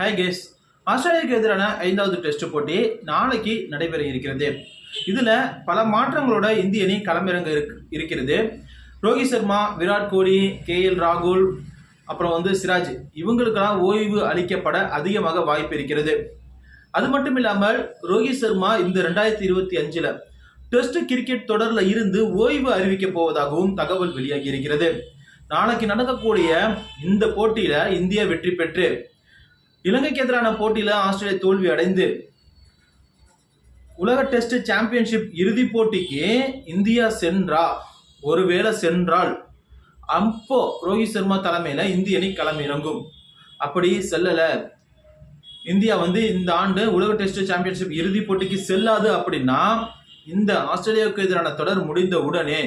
Hi guys ஆஸ்திரேலியாவுக்கு எதிரான ஐந்தாவது டெஸ்ட் போட்டி நாளைக்கு நடைபெற இருக்கிறது. இதில் பல மாற்றங்களோட இந்திய அணி களமிறங்க இருக் இருக்கிறது. ரோஹித் சர்மா விராட் கோலி கே எல் ராகுல் அப்புறம் வந்து சிராஜ் இவங்களுக்கெல்லாம் ஓய்வு அளிக்கப்பட அதிகமாக வாய்ப்பு இருக்கிறது. அது மட்டும் இல்லாமல் ரோஹித் சர்மா இந்த ரெண்டாயிரத்தி இருபத்தி அஞ்சில் டெஸ்ட் கிரிக்கெட் தொடரில் இருந்து ஓய்வு அறிவிக்கப் போவதாகவும் தகவல் வெளியாகி இருக்கிறது. நாளைக்கு நடக்கக்கூடிய இந்த போட்டியில் இந்தியா வெற்றி பெற்று இலங்கைக்கு எதிரான போட்டியில ஆஸ்திரேலியா தோல்வி அடைந்து உலக டெஸ்ட் சாம்பியன்ஷிப் இறுதி போட்டிக்கு இந்தியா சென்றா. ஒருவேளை சென்றால் அப்போ ரோஹித் சர்மா தலைமையில இந்திய அணி களமிறங்கும் அப்படி செல்லல. இந்தியா வந்து இந்த ஆண்டு உலக டெஸ்ட் சாம்பியன்ஷிப் இறுதி போட்டிக்கு செல்லாது அப்படின்னா இந்த ஆஸ்திரேலியாவுக்கு எதிரான தொடர் முடிந்த உடனே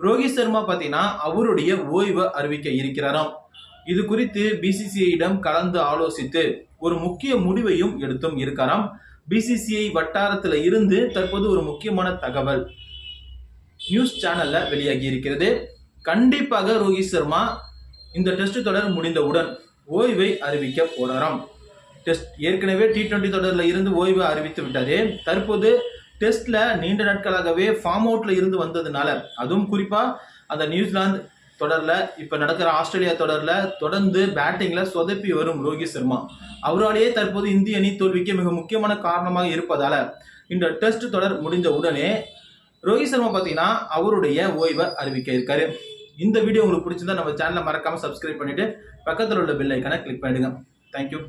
ரோஹித் சர்மா பார்த்தீங்கன்னா அவருடைய ஓய்வை அறிவிக்க இருக்கிறாராம். இது குறித்து பிசிசிஐயிடம் கலந்து ஆலோசித்து ஒரு முக்கிய முடிவையும் எடுத்தும் இருக்காராம். பிசிசிஐ வட்டாரத்தில் இருந்து தற்போது ஒரு முக்கியமான தகவல். நியூஸ் சேனல்ல வெளியாகி இருக்கிறது கண்டிப்பாக ரோஹித் சர்மா இந்த டெஸ்ட் தொடர் முடிந்தவுடன் ஓய்வை அறிவிக்க போறாராம். டெஸ்ட் ஏற்கனவே டி டுவெண்ட்டி தொடரில் இருந்து ஓய்வு அறிவித்து விட்டாரு தற்போது டெஸ்ட்ல நீண்ட நாட்களாகவே ஃபார்ம் அவுட்ல இருந்து வந்ததுனால அதுவும் குறிப்பா அந்த நியூசிலாந்து தொடரில் இப்போ நடக்கிற ஆஸ்திரேலியா தொடரில் தொடர்ந்து பேட்டிங்கில் சொதப்பி வரும் ரோஹித் சர்மா. அவராலேயே தற்போது இந்திய அணி தோல்விக்கு மிக முக்கியமான காரணமாக இருப்பதால் இந்த டெஸ்ட் தொடர் முடிந்த உடனே ரோஹித் சர்மா பார்த்தீங்கன்னா அவருடைய ஓய்வை அறிவிக்க இருக்காரு. இந்த வீடியோ உங்களுக்கு பிடிச்சிருந்தா நம்ம சேனலை மறக்காமல் சப்ஸ்கிரைப் பண்ணிவிட்டு பக்கத்தில் உள்ள பெல் ஐக்கனை கிளிக் பண்ணிடுங்க. தேங்க்யூ